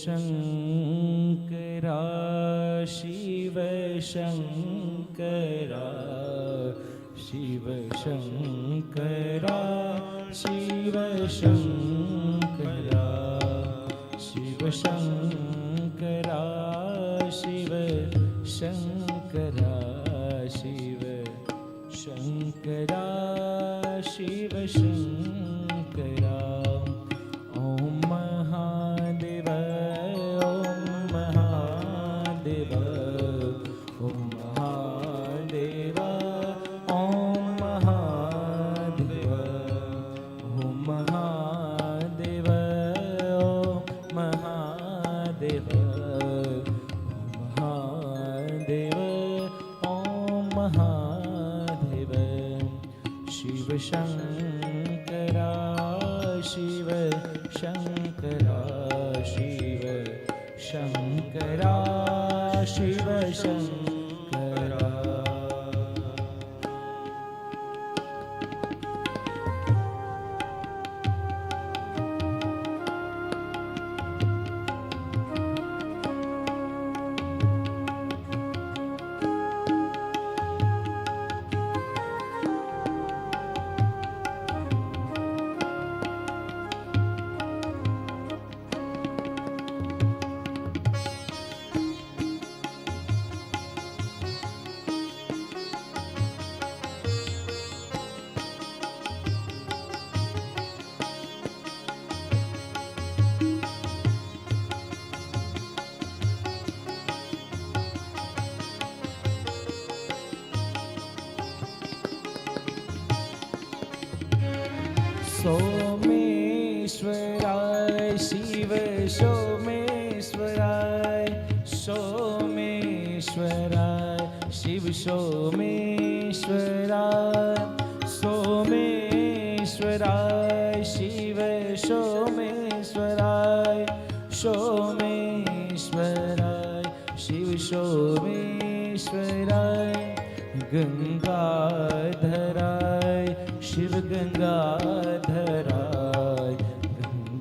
शङ्करा शिव शङ्करा शिव शङ्करा शिव शङ्करा शिव शङ्करा शिव शङ्करा शिव शङ्करा शिव शङ्करा शङ्करा शिव शङ्करा शिव शङ्करा शिव शङ्करा સોમેશ્વરાય શિવ સોમેશ્વરાય સોમેશ્વરાય શિવ સોમેશ્વરાય સોમેશ્વરાય શિવ સોમેશ્વરાય સોમેશ્વરાય શિવ સોમેશ્વરાય ગંગાધરાય શિવ ગંગાધરાય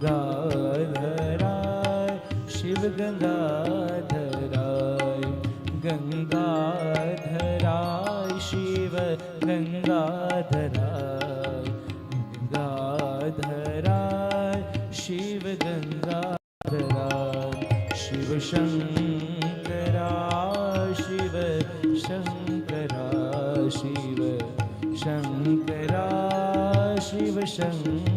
ગંગાધરાય શિવ ગંગાધરાય ગંગાધરાય શિવ ગંગાધરાય. 生。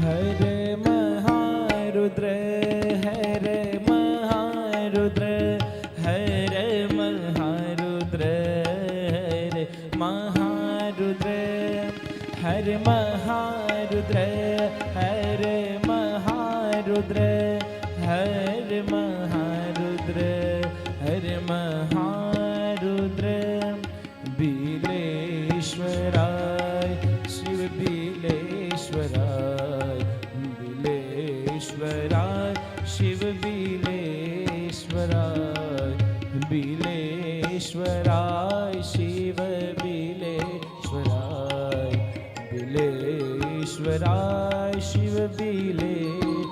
હરે મહારુદ્ર હરે મહારુદ્ર હરે મહારુદ્ર હરે મહારુદ્ર હરે મહા बिलेश्वराय शिव बिलेश्वराय बिलेश्वराय शिव बिलेश्वराय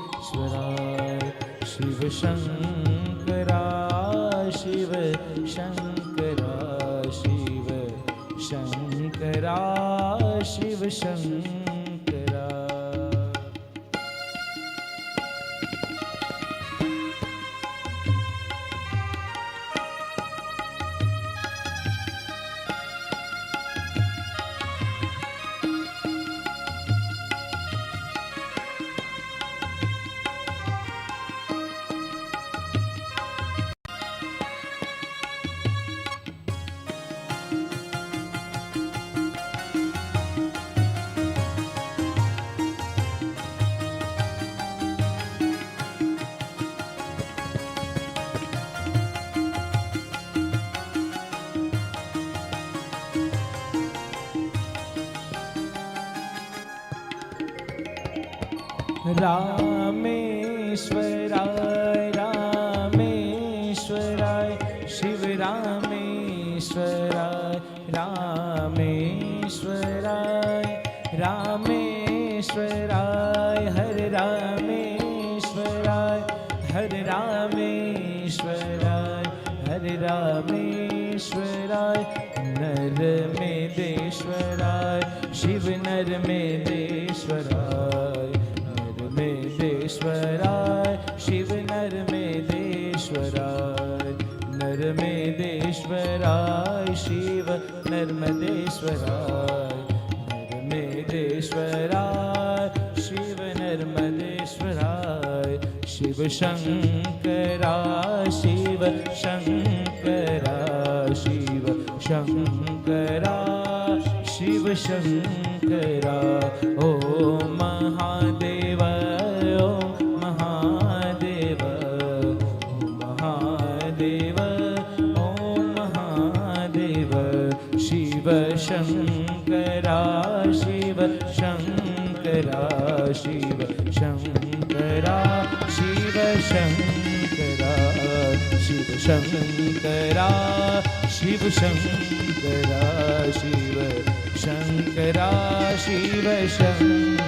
शिव शङ्करा शिव शङ्करा शिव शङ्करा शिव शङ्करा રામેશ્વરાય રામેશ્વરાય, શિવ રામેશ્વરાય રામેશ્વરાય રામેશ્વરાય, હર રામેશ્વરાય હર રામેશ્વરાય હર રામેશ્વરાય નરમેદેશ્વરાય શિવ નરમેદેશ્વરાય नर्मदेश्वराय शिव नर्मदेश्वराय नर्मदेश्वराय शिव नर्मदेश्वराय शिव शङ्करा शिव शङ्करा शिव शङ्करा शिव शङ्करा ओ महादेव शङ्करा शिव शङ्करा शिव शङ्करा शिव शङ्करा शिव शङ्करा शिव शङ्करा शिव शङ्करा शिव शङ्कर